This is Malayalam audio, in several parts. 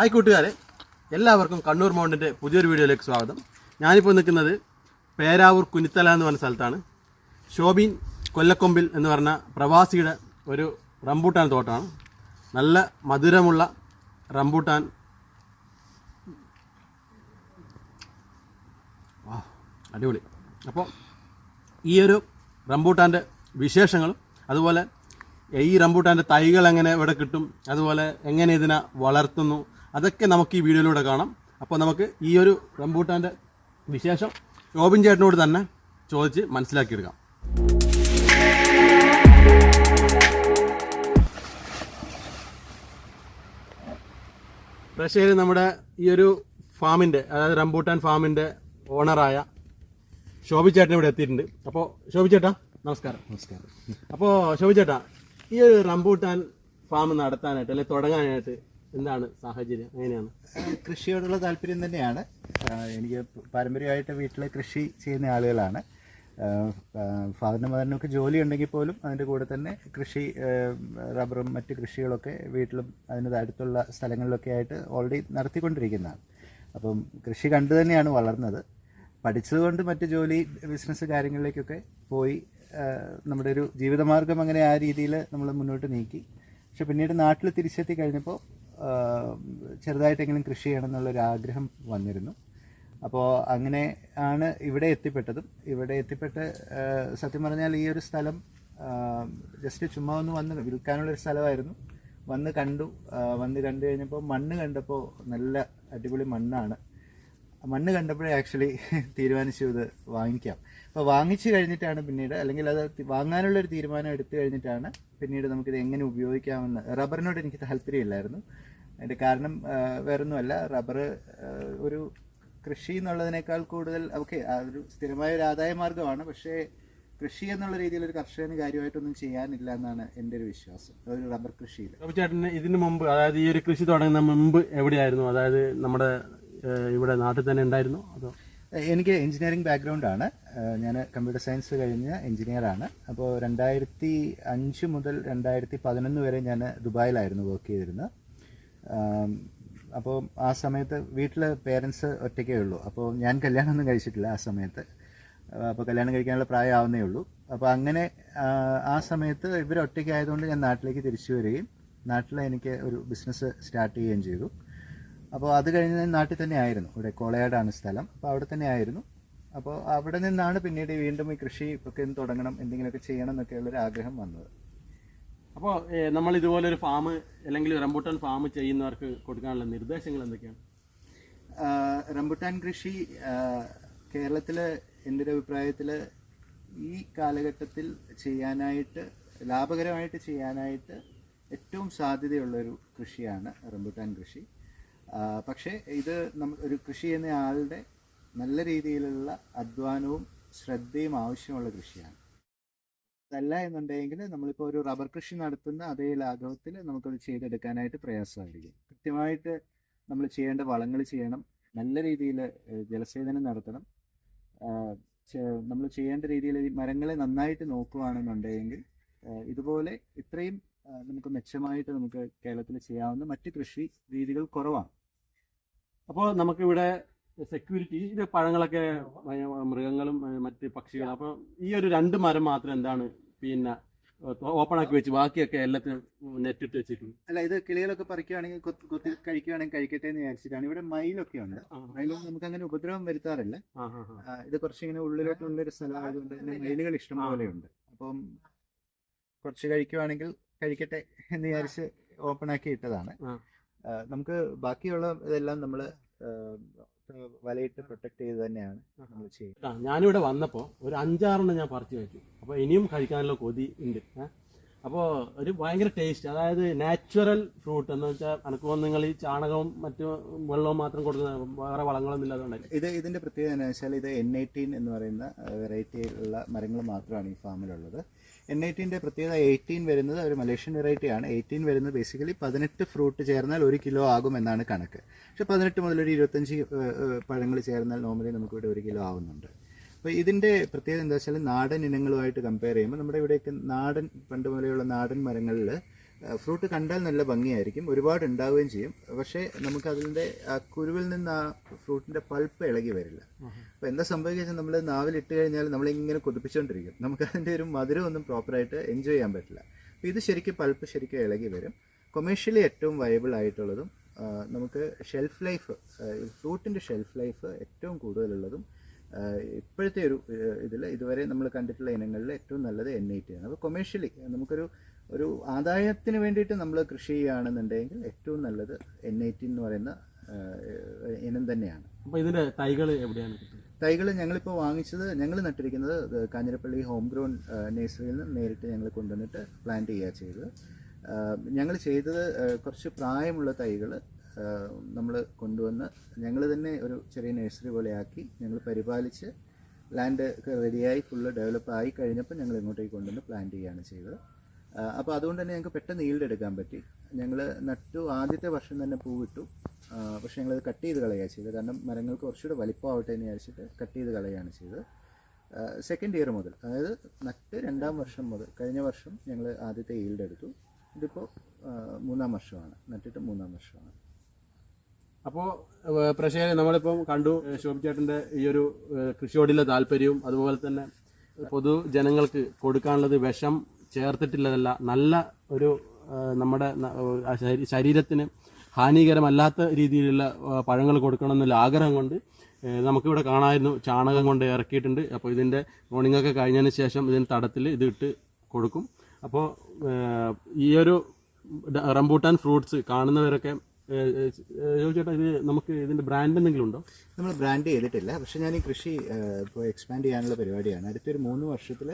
ഹായ് കൂട്ടുകാരെ എല്ലാവർക്കും കണ്ണൂർ മൗണ്ടിന്റെ പുതിയൊരു വീഡിയോയിലേക്ക് സ്വാഗതം. ഞാനിപ്പോൾ നിൽക്കുന്നത് പേരാവൂർ കുനിത്തല എന്ന് പറഞ്ഞ സ്ഥലത്താണ്. ഷോബിൻ കൊല്ലക്കൊമ്പിൽ എന്ന് പറഞ്ഞ പ്രവാസിയുടെ ഒരു റംബൂട്ടാൻ തോട്ടമാണ്. നല്ല മധുരമുള്ള റംബൂട്ടാൻ. അടിപൊളി. അപ്പോൾ ഈ ഒരു റംബൂട്ടാന്റെ വിശേഷങ്ങളും അതുപോലെ ഈ റംബൂട്ടാന്റെ തൈകൾ എങ്ങനെ ഇവിടെ കിട്ടും അതുപോലെ എങ്ങനെ ഇതിനെ വളർത്തുന്നു അതൊക്കെ നമുക്ക് ഈ വീഡിയോയിലൂടെ കാണാം. അപ്പോൾ നമുക്ക് ഈ ഒരു റംബൂട്ടാന്റെ വിശേഷം റോബിൻ ചേട്ടനോട് തന്നെ ചോദിച്ച് മനസ്സിലാക്കിയെടുക്കാം. പ്രശ്നം നമ്മുടെ ഈ ഒരു ഫാമിന്റെ അതായത് റംബൂട്ടാൻ ഫാമിന്റെ ഓണറായ ശോഭി ചേട്ടൻ ഇവിടെ എത്തിയിട്ടുണ്ട്. അപ്പോൾ ശോഭി ചേട്ടാ നമസ്കാരം. നമസ്കാരം. അപ്പോൾ ശോഭി ചേട്ടാ ഈ ഒരു റംബൂട്ടാൻ ഫാം നടത്താനായിട്ട് അല്ലെങ്കിൽ തുടങ്ങാനായിട്ട് എന്താണ് സാഹചര്യം? എങ്ങനെയാണ്? കൃഷിയോടുള്ള താല്പര്യം തന്നെയാണ്. എനിക്ക് പാരമ്പര്യമായിട്ട് വീട്ടിൽ കൃഷി ചെയ്യുന്ന ആളുകളാണ്. ഫാദറിനും മദറിനൊക്കെ ജോലി ഉണ്ടെങ്കിൽ പോലും അതിന്റെ കൂടെ തന്നെ കൃഷി റബ്ബറും മറ്റ് കൃഷികളൊക്കെ വീട്ടിലും അതിന് അടുത്തുള്ള സ്ഥലങ്ങളിലൊക്കെ ആയിട്ട് ഓൾറെഡി നടത്തിക്കൊണ്ടിരിക്കുന്നതാണ്. അപ്പം കൃഷി കണ്ടു തന്നെയാണ് വളർന്നത്. പഠിച്ചതുകൊണ്ട് മറ്റ് ജോലി ബിസിനസ് കാര്യങ്ങളിലേക്കൊക്കെ പോയി നമ്മുടെ ഒരു ജീവിതമാർഗം അങ്ങനെ ആ രീതിയിൽ നമ്മൾ മുന്നോട്ട് നീക്കി. പക്ഷെ പിന്നീട് നാട്ടിൽ തിരിച്ചെത്തി കഴിഞ്ഞപ്പോൾ ചെറുതായിട്ടെങ്കിലും കൃഷി ചെയ്യണം എന്നുള്ളൊരു ആഗ്രഹം വന്നിരുന്നു. അപ്പോൾ അങ്ങനെ ആണ് ഇവിടെ എത്തിപ്പെട്ടതും. ഇവിടെ എത്തിപ്പെട്ട് സത്യം പറഞ്ഞാൽ ഈ ഒരു സ്ഥലം ജസ്റ്റ് ചുമ്മാ ഒന്ന് വന്ന് വിൽക്കാനുള്ളൊരു സ്ഥലമായിരുന്നു. വന്ന് കണ്ടു. വന്ന് കണ്ടു കഴിഞ്ഞപ്പോൾ മണ്ണ് കണ്ടപ്പോൾ നല്ല അടിപൊളി മണ്ണാണ്. മണ്ണ് കണ്ടപ്പോഴേ ആക്ച്വലി തീരുമാനിച്ചു ഇത് വാങ്ങിക്കാം. അപ്പോൾ വാങ്ങിച്ചു കഴിഞ്ഞിട്ടാണ് പിന്നീട് അല്ലെങ്കിൽ അത് വാങ്ങാനുള്ളൊരു തീരുമാനം എടുത്തു കഴിഞ്ഞിട്ടാണ് പിന്നീട് നമുക്കിത് എങ്ങനെ ഉപയോഗിക്കാമെന്ന് റബ്ബറിനോട് എനിക്ക് താല്പര്യമില്ലായിരുന്നു. അതിന്റെ കാരണം വേറൊന്നുമല്ല. റബ്ബർ ഒരു കൃഷി എന്നുള്ളതിനേക്കാൾ കൂടുതൽ ഓക്കെ അതൊരു സ്ഥിരമായ ഒരു ആദായ മാർഗമാണ്. പക്ഷേ കൃഷി എന്നുള്ള രീതിയിൽ ഒരു കർഷകന് കാര്യമായിട്ടൊന്നും ചെയ്യാനില്ല എന്നാണ് എന്റെ ഒരു വിശ്വാസം. ഒരു റബ്ബർ കൃഷിയിൽ. ചേട്ടന് ഇതിനു മുമ്പ് അതായത് ഈ ഒരു കൃഷി തുടങ്ങുന്ന മുമ്പ് എവിടെയായിരുന്നു? അതായത് നമ്മുടെ ഇവിടെ നാട്ടിൽ തന്നെ ഉണ്ടായിരുന്നു? അതോ? എനിക്ക് എഞ്ചിനീയറിംഗ് ബാക്ക്ഗ്രൗണ്ട് ആണ്. ഞാൻ കമ്പ്യൂട്ടർ സയൻസ് കഴിഞ്ഞ എഞ്ചിനീയറാണ് അപ്പോൾ രണ്ടായിരത്തി അഞ്ച് മുതൽ രണ്ടായിരത്തി പതിനൊന്ന് വരെ ഞാൻ ദുബായിലായിരുന്നു വർക്ക് ചെയ്തിരുന്നത്. അപ്പോൾ ആ സമയത്ത് വീട്ടിൽ പേരൻസ് ഒറ്റയ്ക്കേ ഉള്ളൂ. അപ്പോൾ ഞാൻ കല്യാണമൊന്നും കഴിച്ചിട്ടില്ല ആ സമയത്ത്. അപ്പോൾ കല്യാണം കഴിക്കാനുള്ള പ്രായമാവുന്നേ ഉള്ളൂ. അപ്പോൾ അങ്ങനെ ആ, സമയത്ത് ഇവർ ഒറ്റയ്ക്ക് ആയതുകൊണ്ട് ഞാൻ നാട്ടിലേക്ക് തിരിച്ചു വരികയും നാട്ടിൽ എനിക്ക് ഒരു ബിസിനസ് സ്റ്റാർട്ട് ചെയ്യുകയും ചെയ്തു. അപ്പോൾ അത് കഴിഞ്ഞ് നാട്ടിൽ തന്നെ ആയിരുന്നു. ഇവിടെ കോളയാടാണ് സ്ഥലം. അപ്പോൾ അവിടെ തന്നെ ആയിരുന്നു. അപ്പോൾ അവിടെ നിന്നാണ് പിന്നീട് വീണ്ടും ഈ കൃഷി ഒക്കെ തുടങ്ങണം എന്തെങ്കിലുമൊക്കെ ചെയ്യണം എന്നൊക്കെയുള്ളൊരു ആഗ്രഹം വന്നത്. അപ്പോൾ നമ്മൾ ഇതുപോലെ ഒരു ഫാം അല്ലെങ്കിൽ റംബൂട്ടാൻ ഫാം ചെയ്യുന്നവർക്ക് കൊടുക്കാനുള്ള നിർദ്ദേശങ്ങൾ എന്തൊക്കെയാണ്? റംബുട്ടാൻ കൃഷി കേരളത്തിൽ എന്റെ ഒരു അഭിപ്രായത്തിൽ ഈ കാലഘട്ടത്തിൽ ചെയ്യാനായിട്ട് ലാഭകരമായിട്ട് ചെയ്യാനായിട്ട് ഏറ്റവും സാധ്യതയുള്ളൊരു കൃഷിയാണ് റംബുട്ടാൻ കൃഷി. പക്ഷേ ഇത് നമ്മ ഒരു കൃഷി ചെയ്യുന്ന ആളുടെ നല്ല രീതിയിലുള്ള അധ്വാനവും ശ്രദ്ധയും ആവശ്യമുള്ള കൃഷിയാണ്. അതല്ല എന്നുണ്ടെങ്കിൽ നമ്മളിപ്പോൾ ഒരു റബ്ബർ കൃഷി നടത്തുന്ന അതേ ലാഘവത്തിൽ നമുക്കത് ചെയ്തെടുക്കാനായിട്ട് പ്രയാസമായിരിക്കും. കൃത്യമായിട്ട് നമ്മൾ ചെയ്യേണ്ട വളങ്ങൾ ചെയ്യണം. നല്ല രീതിയിൽ ജലസേചനം നടത്തണം. നമ്മൾ ചെയ്യേണ്ട രീതിയിൽ മരങ്ങളെ നന്നായിട്ട് നോക്കുകയാണെന്നുണ്ടെങ്കിൽ ഇതുപോലെ ഇത്രയും നമുക്ക് മെച്ചമായിട്ട് നമുക്ക് കേരളത്തിൽ ചെയ്യാവുന്ന മറ്റ് കൃഷി രീതികൾ കുറവാണ്. അപ്പോൾ നമുക്കിവിടെ സെക്യൂരിറ്റി ഇത് പഴങ്ങളൊക്കെ മൃഗങ്ങളും മറ്റ് പക്ഷികളും. അപ്പോൾ ഈ ഒരു രണ്ട് മരം മാത്രം എന്താണ് പിന്നെ ഓപ്പൺ ആക്കി വെച്ച് ബാക്കിയൊക്കെ എല്ലാത്തിനും നെറ്റ് ഇട്ട് വെച്ചിട്ടുണ്ട് അല്ല ഇത് കിളികളൊക്കെ പറിക്കുകയാണെങ്കിൽ കൊത്തി കഴിക്കുകയാണെങ്കിൽ കഴിക്കട്ടെ എന്ന് വിചാരിച്ചിട്ടാണ്. ഇവിടെ മയിലൊക്കെ ഉണ്ട് മയിലൊന്നും നമുക്ക് അങ്ങനെ ഉപദ്രവം വരുത്താറില്ല. ഇത് കുറച്ചിങ്ങനെ ഉള്ളിലോട്ടുള്ളൊരു സ്ഥലമായതുകൊണ്ട് തന്നെ മയിലുകൾ ഇഷ്ടം ഉണ്ട് അപ്പം കുറച്ച് കഴിക്കുവാണെങ്കിൽ കഴിക്കട്ടെ എന്ന് വിചാരിച്ച് ഓപ്പൺ ആക്കി ഇട്ടതാണ്. നമുക്ക് ബാക്കിയുള്ള ഇതെല്ലാം നമ്മൾ വലയിട്ട് പ്രൊട്ടക്ട് ചെയ്ത് തന്നെയാണ് നമ്മൾ ചെയ്യുന്നത്. ആ, ഞാനിവിടെ വന്നപ്പോൾ ഒരു അഞ്ചാറെണ്ണം ഞാൻ പറിച്ചു വെച്ചു അപ്പോൾ ഇനിയും കഴിക്കാനുള്ള കൊതി ഉണ്ട്. അപ്പോൾ ഒരു ഭയങ്കര ടേസ്റ്റ് അതായത് നാച്ചുറൽ ഫ്രൂട്ട് എന്ന് വെച്ചാൽ അനക്കുമ്പോൾ നിങ്ങൾ ഈ ചാണകവും മറ്റു വെള്ളവും മാത്രം കൊടുക്കുന്ന വേറെ വളങ്ങളൊന്നും ഇല്ലാതെ ഇത് ഇതിന്റെ പ്രത്യേകത എന്ന് വെച്ചാൽ ഇത് എൻ എയ്റ്റീൻ എന്ന് പറയുന്ന വെറൈറ്റി ഉള്ള മരങ്ങൾ മാത്രമാണ് ഈ ഫാമിലുള്ളത് എൻ എയ്റ്റീന്റെ പ്രത്യേകത എയ്റ്റീൻ വരുന്നത് ഒരു മലേഷ്യൻ വെറൈറ്റിയാണ് എയ്റ്റീൻ വരുന്നത് ബേസിക്കലി പതിനെട്ട് ഫ്രൂട്ട് ചേർന്നാൽ ഒരു കിലോ ആകും എന്നാണ് കണക്ക്. പക്ഷേ പതിനെട്ട് മുതൽ ഒരു ഇരുപത്തഞ്ച് പഴങ്ങൾ ചേർന്നാൽ നോർമലി നമുക്കിവിടെ ഒരു കിലോ ആവുന്നുണ്ട്. അപ്പോൾ ഇതിന്റെ പ്രത്യേകത എന്താ വെച്ചാൽ നാടൻ ഇനങ്ങളുമായിട്ട് കമ്പയർ ചെയ്യുമ്പോൾ നമ്മുടെ ഇവിടെയൊക്കെ നാടൻ പണ്ട് മുതലെയുള്ള നാടൻ മരങ്ങളിൽ ഫ്രൂട്ട് കണ്ടാൽ നല്ല ഭംഗിയായിരിക്കും ഒരുപാട് ഉണ്ടാവുകയും ചെയ്യും. പക്ഷേ നമുക്ക് അതിന്റെ ആ കുരുവിൽ നിന്ന് ആ ഫ്രൂട്ടിന്റെ പൾപ്പ് ഇളകി വരില്ല. അപ്പോൾ എന്താ സംഭവിക്കുക നമ്മൾ നാവിലിട്ട് കഴിഞ്ഞാൽ നമ്മളിങ്ങനെ കൊതിപ്പിച്ചുകൊണ്ടിരിക്കും നമുക്ക് അതിന്റെ ഒരു മധുരം ഒന്നും പ്രോപ്പറായിട്ട് എൻജോയ് ചെയ്യാൻ പറ്റില്ല. അപ്പോൾ ഇത് ശരിക്കും പൾപ്പ് ശരിക്കും ഇളകി വരും. കൊമേഴ്ഷ്യലി ഏറ്റവും വയബിൾ ആയിട്ടുള്ളതും നമുക്ക് ഷെൽഫ് ലൈഫ് ഫ്രൂട്ടിന്റെ ഷെൽഫ് ലൈഫ് ഏറ്റവും കൂടുതലുള്ളതും ഇപ്പോഴത്തെ ഒരു ഇതിൽ ഇതുവരെ നമ്മൾ കണ്ടിട്ടുള്ള ഇനങ്ങളിൽ ഏറ്റവും നല്ലത് എൻ ഐ ടി ആണ്. അപ്പോൾ കൊമേഴ്ഷ്യലി നമുക്കൊരു ഒരു ആദായത്തിന് വേണ്ടിയിട്ട് നമ്മൾ കൃഷി ചെയ്യുകയാണെന്നുണ്ടെങ്കിൽ ഏറ്റവും നല്ലത് എൻ ഐ ടി എന്ന് പറയുന്ന ഇനം തന്നെയാണ്. അപ്പോൾ ഇതിന്റെ തൈകൾ എവിടെയാണ് തൈകൾ ഞങ്ങളിപ്പോൾ വാങ്ങിച്ചത് ഞങ്ങൾ നട്ടിരിക്കുന്നത് കാഞ്ഞിരപ്പള്ളി ഹോം ഗ്രോൺ നേഴ്സറിയിൽ നിന്ന് നേരിട്ട് ഞങ്ങൾ കൊണ്ടുവന്നിട്ട് പ്ലാന്റ് ചെയ്യുക ചെയ്തത്. ഞങ്ങൾ ചെയ്തത് കുറച്ച് പ്രായമുള്ള തൈകൾ നമ്മൾ കൊണ്ടുവന്ന് ഞങ്ങൾ തന്നെ ഒരു ചെറിയ നഴ്സറി പോലെയാക്കി ഞങ്ങൾ പരിപാലിച്ച് ലാൻഡ് റെഡിയായി ഫുള്ള് ഡെവലപ്പ് ആയി കഴിഞ്ഞപ്പോൾ ഞങ്ങൾ ഇങ്ങോട്ടേക്ക് കൊണ്ടുവന്ന് പ്ലാന്റ് ചെയ്യുകയാണ് ചെയ്തത്. അപ്പോൾ അതുകൊണ്ട് തന്നെ ഞങ്ങൾക്ക് പെട്ടെന്ന് ഈൽഡ് എടുക്കാൻ പറ്റി. ഞങ്ങൾ നട്ടു ആദ്യത്തെ വർഷം തന്നെ പൂവിട്ടു പക്ഷേ ഞങ്ങളത് കട്ട് ചെയ്ത് കളയുകയാണ് ചെയ്തത്. കാരണം മരങ്ങൾക്ക് കുറച്ചുകൂടെ വലിപ്പമാവട്ടെ എന്ന് വിചാരിച്ചിട്ട് കട്ട് ചെയ്ത് കളയുകയാണ് ചെയ്തത്. സെക്കൻഡ് ഇയർ മുതൽ അതായത് നട്ട് രണ്ടാം വർഷം മുതൽ കഴിഞ്ഞ വർഷം ഞങ്ങൾ ആദ്യത്തെ ഈൽഡ് എടുത്തു. ഇതിപ്പോൾ മൂന്നാം വർഷമാണ്. നട്ടിട്ട് മൂന്നാം വർഷമാണ്. അപ്പോൾ പ്രശേഖരൻ നമ്മളിപ്പം കണ്ടു ശോഭിച്ചേട്ടന്റെ ശോഭി ചേട്ടന്റെ ഈ ഒരു കൃഷിയോടുള്ള താല്പര്യവും അതുപോലെ തന്നെ പൊതു ജനങ്ങൾക്ക് കൊടുക്കാനുള്ളത് വിഷം ചേർത്തിട്ടുള്ളതല്ല നല്ല ഒരു നമ്മുടെ ശരീരത്തിന് ഹാനികരമല്ലാത്ത രീതിയിലുള്ള പഴങ്ങൾ കൊടുക്കണം എന്നുള്ള ആഗ്രഹം കൊണ്ട് നമുക്കിവിടെ കാണാമായിരുന്നു ചാണകം കൊണ്ട് ഇറക്കിയിട്ടുണ്ട്. അപ്പോൾ ഇതിന്റെ മോർണിംഗൊക്കെ കഴിഞ്ഞതിന് ശേഷം ഇതിന് തടത്തിൽ ഇത് ഇട്ട് കൊടുക്കും. അപ്പോൾ ഈ ഒരു റംബൂട്ടാൻ ഫ്രൂട്ട്സ് കാണുന്നവരൊക്കെ ചോദിച്ചേട്ടാ ഇത് നമുക്ക് ഇതിന്റെ ബ്രാൻഡ് എന്തെങ്കിലും ഉണ്ടോ? നമ്മൾ ബ്രാൻഡ് ചെയ്തിട്ടില്ല. പക്ഷേ ഞാൻ ഈ കൃഷി ഇപ്പോൾ എക്സ്പാൻഡ് ചെയ്യാനുള്ള പരിപാടിയാണ്. അടുത്തൊരു മൂന്ന് വർഷത്തിൽ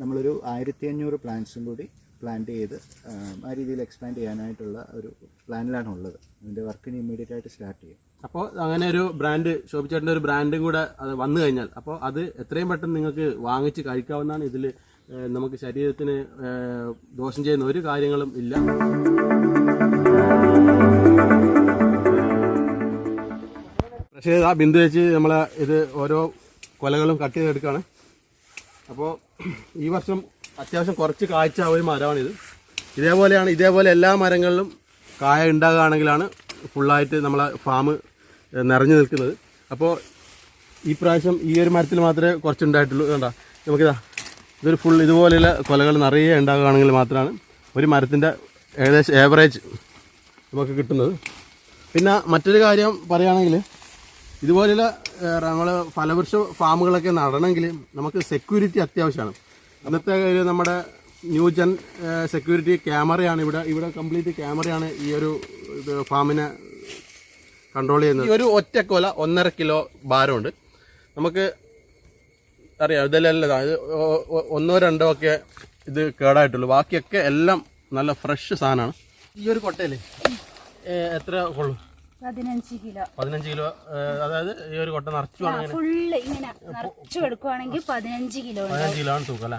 നമ്മളൊരു ആയിരത്തി അഞ്ഞൂറ് പ്ലാന്റ്സും കൂടി പ്ലാന്റ് ചെയ്ത് ആ, രീതിയിൽ എക്സ്പാൻഡ് ചെയ്യാനായിട്ടുള്ള ഒരു പ്ലാനിലാണ് ഉള്ളത്. അതിന്റെ വർക്കിന് ഇമ്മീഡിയറ്റ് ആയിട്ട് സ്റ്റാർട്ട് ചെയ്യും. അപ്പോൾ അങ്ങനെ ഒരു ബ്രാൻഡ് ചേട്ടന്റെ ഒരു ബ്രാൻഡും കൂടെ അത് വന്നു കഴിഞ്ഞാൽ അപ്പോൾ അത് എത്രയും പെട്ടെന്ന് നിങ്ങൾക്ക് വാങ്ങിച്ച് കഴിക്കാവുന്നതാണ് ഇതിൽ നമുക്ക് ശരീരത്തിന് ദോഷം ചെയ്യുന്ന ഒരു കാര്യങ്ങളും ഇല്ല. പക്ഷേ ആ ബിന്ദു വെച്ച് നമ്മളെ ഇത് ഓരോ കൊലകളും കട്ട് ചെയ്തെടുക്കുകയാണ്. അപ്പോൾ ഈ വർഷം അത്യാവശ്യം കുറച്ച് കാഴ്ച ഒരു മരമാണിത്. ഇതേപോലെയാണ് ഇതേപോലെ എല്ലാ മരങ്ങളിലും കായ ഉണ്ടാകുകയാണെങ്കിലാണ് ഫുള്ളായിട്ട് നമ്മളെ ഫാം നിറഞ്ഞു നിൽക്കുന്നത്. അപ്പോൾ ഈ പ്രാവശ്യം ഈ ഒരു മരത്തിൽ മാത്രമേ കുറച്ചുണ്ടായിട്ടുള്ളൂ. കണ്ട? നമുക്കിതാ ഇതൊരു ഫുൾ ഇതുപോലെയുള്ള കൊലകൾ നിറയെ ഉണ്ടാകുകയാണെങ്കിൽ മാത്രമാണ് ഒരു മരത്തിന്റെ ഏകദേശം ഏവറേജ് നമുക്ക് കിട്ടുന്നത്. പിന്നെ മറ്റൊരു കാര്യം പറയുകയാണെങ്കിൽ ഇതുപോലെയുള്ള നമ്മൾ ഫലവൃക്ഷ ഫാമുകളൊക്കെ നടണമെങ്കിൽ നമുക്ക് സെക്യൂരിറ്റി അത്യാവശ്യമാണ്. അന്നത്തെ ഒരു നമ്മുടെ ന്യൂജൻ സെക്യൂരിറ്റി ക്യാമറയാണ് ഇവിടെ ഇവിടെ കംപ്ലീറ്റ് ക്യാമറയാണ് ഈ ഒരു ഫാമിനെ കൺട്രോൾ ചെയ്യുന്നത്. ഈ ഒരു ഒറ്റ കൊല ഒന്നര കിലോ ഭാരമുണ്ട്. നമുക്ക് അറിയാം ഇതെല്ലാം ഇത് ഒന്നോ രണ്ടോ ഒക്കെ ഇത് കേടായിട്ടുള്ളൂ. ബാക്കിയൊക്കെ എല്ലാം നല്ല ഫ്രഷ് സാധനമാണ്. ഈ ഒരു കൊട്ടയില്ലേ? എത്ര കൊള്ളും പതിനഞ്ച് കിലോ. പതിനഞ്ച് കിലോ അതായത് ഈ ഒരു കൊട്ട നിറച്ചു ഫുള്ള് ഇങ്ങനെ നിറച്ചു എടുക്കുവാണെങ്കിൽ പതിനഞ്ച് കിലോ. പതിനഞ്ച് കിലോ ആണ് തൂക്കം അല്ലേ.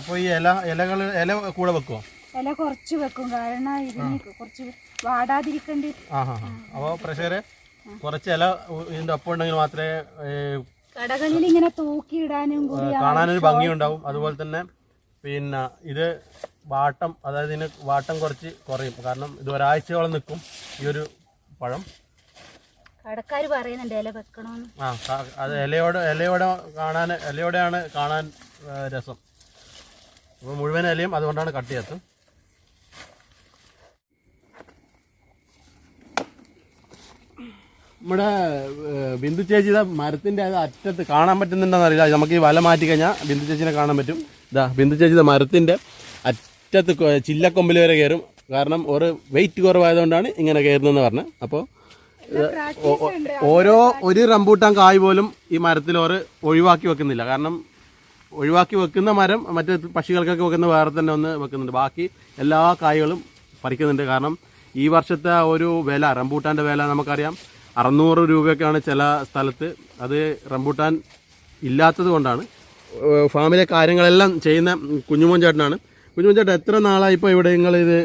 അപ്പോൾ ഈ ഇല ഇലകൾ ഇല കൂടെ വെക്കുമോ ഇല കുറച്ച് വെക്കും. കാരണം ഇതിന് കുറച്ച് വാടാതിരിക്കണ്ട്. അപ്പോൾ പ്രഷറ് കുറച്ച് ഇല ഇതിന്റെ ഒപ്പം ഉണ്ടെങ്കിൽ മാത്രമേ കടകളിൽ ഇങ്ങനെ തൂക്കിയിടാനും കൂടി കാണാനൊരു ഭംഗിയുണ്ടാവും. അതുപോലെ തന്നെ പിന്നെ ഇത് വാട്ടം അതായത് ഇതിന് വാട്ടം കുറച്ച് കുറയും. കാരണം ഇത് ഒരാഴ്ചയോളം നിൽക്കും ഈ ഒരു പഴം. കടക്കാർ പറയുന്നുണ്ട് ഇല വെക്കണമെന്ന് ആ അത് ഇലയോട് ഇലയോടെ കാണാൻ ഇലയോടെയാണ് കാണാൻ രസം. അപ്പോൾ മുഴുവൻ ഇലയും അതുകൊണ്ടാണ് കട്ട് ചെയ്യാത്തത്. നമ്മുടെ ബിന്ദു ചേച്ചി ഇതാ മരത്തിന്റെ അത് അറ്റത്ത് കാണാൻ പറ്റുന്നുണ്ടോന്ന് അറിയില്ല. നമുക്ക് ഈ വല മാറ്റി കഴിഞ്ഞാൽ ബിന്ദു ചേച്ചിനെ കാണാൻ പറ്റും. ഇതാ ബിന്ദു ചേച്ചി ഇതാ മരത്തിന്റെ അറ്റത്ത് ചില്ലക്കൊമ്പിൽ വരെ കയറും കാരണം ഒരു വെയിറ്റ് കുറവായതുകൊണ്ടാണ് ഇങ്ങനെ കയറുന്നതെന്ന് പറഞ്ഞത്. അപ്പോൾ ഓരോ ഒരു റംബൂട്ടാൻ കായ് പോലും ഈ മരത്തിൽ ഒരു ഒഴിവാക്കി വെക്കുന്നില്ല. കാരണം ഒഴിവാക്കി വെക്കുന്ന മരം മറ്റ് പക്ഷികൾക്കൊക്കെ വെക്കുന്ന വേറെ തന്നെ ഒന്ന് വെക്കുന്നുണ്ട്. ബാക്കി എല്ലാ കായ്കളും പറിക്കുന്നുണ്ട്. കാരണം ഈ വർഷത്തെ ഒരു വില റംബൂട്ടാന്റെ വില നമുക്കറിയാം. അറുന്നൂറ് രൂപയൊക്കെയാണ് ചില സ്ഥലത്ത് അത് റംബൂട്ടാൻ ഇല്ലാത്തത് കൊണ്ടാണ്. ഫാമിലെ കാര്യങ്ങളെല്ലാം ചെയ്യുന്ന കുഞ്ഞുമോൻ ചേട്ടനാണ്. കുഞ്ഞുമോൻ ചേട്ടൻ എത്ര നാളായി ഇപ്പോൾ ഇവിടെ നിങ്ങൾ ഇത്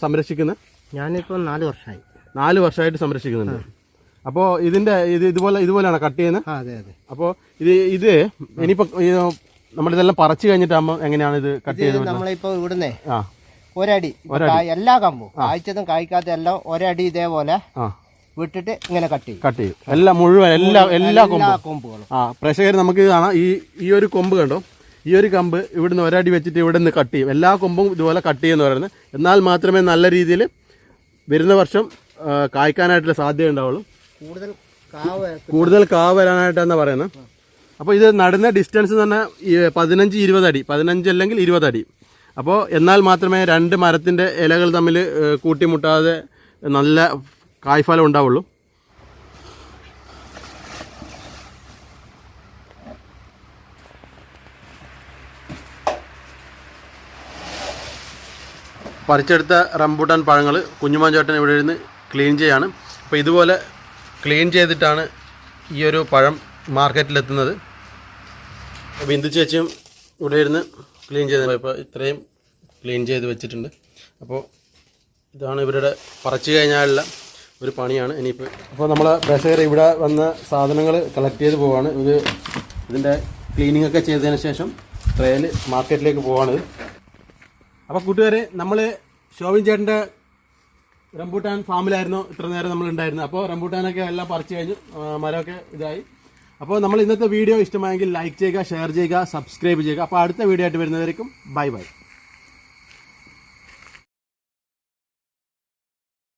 സംരക്ഷിക്കുന്നത് ഞാനിപ്പോൾ നാല് വർഷമായി നാല് വർഷമായിട്ട് സംരക്ഷിക്കുന്നുണ്ട്. അപ്പോൾ ഇതിന്റെ ഇത് ഇതുപോലെ ഇതുപോലെയാണ് കട്ട് ചെയ്യുന്നത് അതെ അതെ. അപ്പോൾ ഇത് ഇത് ഇനിയിപ്പോൾ നമ്മളിതെല്ലാം പറിച്ചു കഴിഞ്ഞിട്ടാകുമ്പോൾ എങ്ങനെയാണ് ഇത് കട്ട് ചെയ്ത് നമ്മളിപ്പോൾ നമ്മളിപ്പോ ഇവിടുന്ന് ആ. ഒരടി എല്ലാ കമ്പും കായ്ച്ചതും കായ്ക്കാത്ത എല്ലാം ഒരടി ഇതേപോലെ വിട്ടിട്ട് ഇങ്ങനെ കട്ട് ചെയ്യും. കട്ട് ചെയ്യും. എല്ലാം മുഴുവൻ എല്ലാ എല്ലാ കൊമ്പുകളും. ആ പ്രേക്ഷകർ നമുക്ക് കാണാം. ഈ ഈ ഒരു കൊമ്പ് കണ്ടോ? ഈ ഒരു കമ്പ് ഇവിടുന്ന് ഒരടി വെച്ചിട്ട് ഇവിടെ നിന്ന് കട്ട് ചെയ്യും. എല്ലാ കൊമ്പും ഇതുപോലെ കട്ട് ചെയ്യുമെന്ന് പറയുന്നത്. എന്നാൽ മാത്രമേ നല്ല രീതിയിൽ വരുന്ന വർഷം കായ്ക്കാനായിട്ടുള്ള സാധ്യത ഉണ്ടാവുള്ളൂ. കൂടുതൽ കാവ് കൂടുതൽ കാ വരാനായിട്ടാണ് പറയുന്നത്. അപ്പോൾ ഇത് നടുന്ന ഡിസ്റ്റൻസ് തന്നെ ഈ പതിനഞ്ച് ഇരുപത് അടി. പതിനഞ്ച് അല്ലെങ്കിൽ ഇരുപത് അടി. അപ്പോൾ എന്നാൽ മാത്രമേ രണ്ട് മരത്തിന്റെ ഇലകൾ തമ്മിൽ കൂട്ടിമുട്ടാതെ നല്ല കായ്ഫലം ഉണ്ടാവുള്ളൂ. പറിച്ചെടുത്ത റംബൂട്ടാൻ പഴങ്ങൾ കുഞ്ഞുമാഞ്ചേട്ടൻ ഇവിടെ ഇരുന്ന് ക്ലീൻ ചെയ്യാണ്. അപ്പോൾ ഇതുപോലെ ക്ലീൻ ചെയ്തിട്ടാണ് ഈ ഒരു പഴം മാർക്കറ്റിലെത്തുന്നത്. ബിന്ദു ചേച്ചിയും ഇവിടെ ഇരുന്ന് ക്ലീൻ ചെയ്ത് ഇപ്പോൾ ഇത്രയും ക്ലീൻ ചെയ്ത് വെച്ചിട്ടുണ്ട്. അപ്പോൾ ഇതാണ് ഇവരുടെ പറിച്ചു കഴിഞ്ഞാലുള്ള ഒരു പണിയാണ്. ഇനിയിപ്പോൾ അപ്പോൾ നമ്മൾ പ്രേക്ഷകർ ഇവിടെ വന്ന സാധനങ്ങൾ കളക്ട് ചെയ്ത് പോവാണ്. ഇത് ഇതിന്റെ ക്ലീനിങ് ഒക്കെ ചെയ്തതിന് ശേഷം ട്രെയിൻ മാർക്കറ്റിലേക്ക് പോവാണ് അപ്പോൾ കൂട്ടുകാരെ നമ്മൾ ശോഭിൻ ചേട്ടന്റെ റംബൂട്ടാൻ ഫാമിലായിരുന്നു ഇത്ര നേരം നമ്മൾ ഉണ്ടായിരുന്നത്. അപ്പോൾ റംബൂട്ടാനൊക്കെ എല്ലാം പറിച്ചു കഴിഞ്ഞു മരമൊക്കെ ഇതായി. അപ്പോൾ നമ്മൾ ഇന്നത്തെ വീഡിയോ ഇഷ്ടമായെങ്കിൽ ലൈക്ക് ചെയ്യുക ഷെയർ ചെയ്യുക സബ്സ്ക്രൈബ് ചെയ്യുക. അപ്പോൾ അടുത്ത വീഡിയോ ആയിട്ട് വരുന്നവരേക്കും ബൈ ബൈ